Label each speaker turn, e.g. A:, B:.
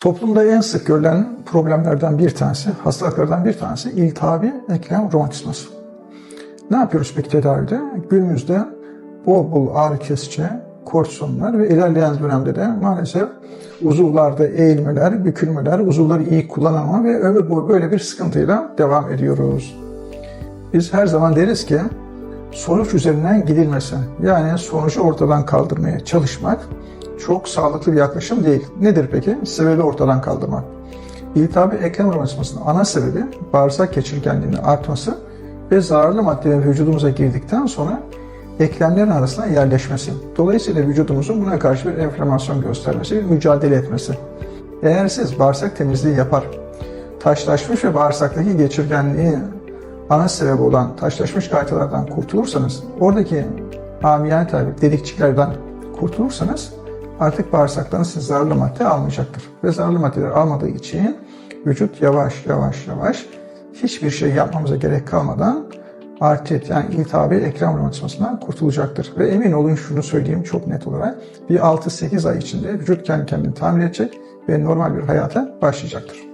A: Toplumda en sık görülen problemlerden bir tanesi, hastalıklardan bir tanesi iltihabi eklem romatizması. Ne yapıyoruz peki tedavide? Günümüzde bol bol ağrı kesici, korsonlar ve ilerleyen dönemde de maalesef uzuvlarda eğilmeler, bükülmeler, uzuvları iyi kullanamama ve ömür boyu böyle bir sıkıntıyla devam ediyoruz. Biz her zaman deriz ki sonuç üzerinden gidilmesi, yani sonucu ortadan kaldırmaya çalışmak sağlıklı bir yaklaşım değil. Nedir peki? Sebebi ortadan kaldırmak. İltihabi eklem romatizmasının ana sebebi bağırsak geçirgenliğinin artması ve zararlı maddelerin vücudumuza girdikten sonra eklemlerin arasına yerleşmesi. Dolayısıyla vücudumuzun buna karşı bir enflamasyon göstermesi, bir mücadele etmesi. Eğer siz bağırsak temizliği yapar, taşlaşmış ve bağırsaktaki geçirgenliği ana sebebi olan taşlaşmış kaytalardan kurtulursanız, oradaki amiyane tabir delikçiklerden kurtulursanız artık bağırsaklarınız size zararlı madde almayacaktır. Ve zararlı maddeler almadığı için vücut yavaş yavaş yavaş hiçbir şey yapmamıza gerek kalmadan artrit yani iltihabi eklem romatizmasından kurtulacaktır. Ve emin olun şunu söyleyeyim çok net olarak bir 6-8 ay içinde vücut kendi kendini tamir edecek ve normal bir hayata başlayacaktır.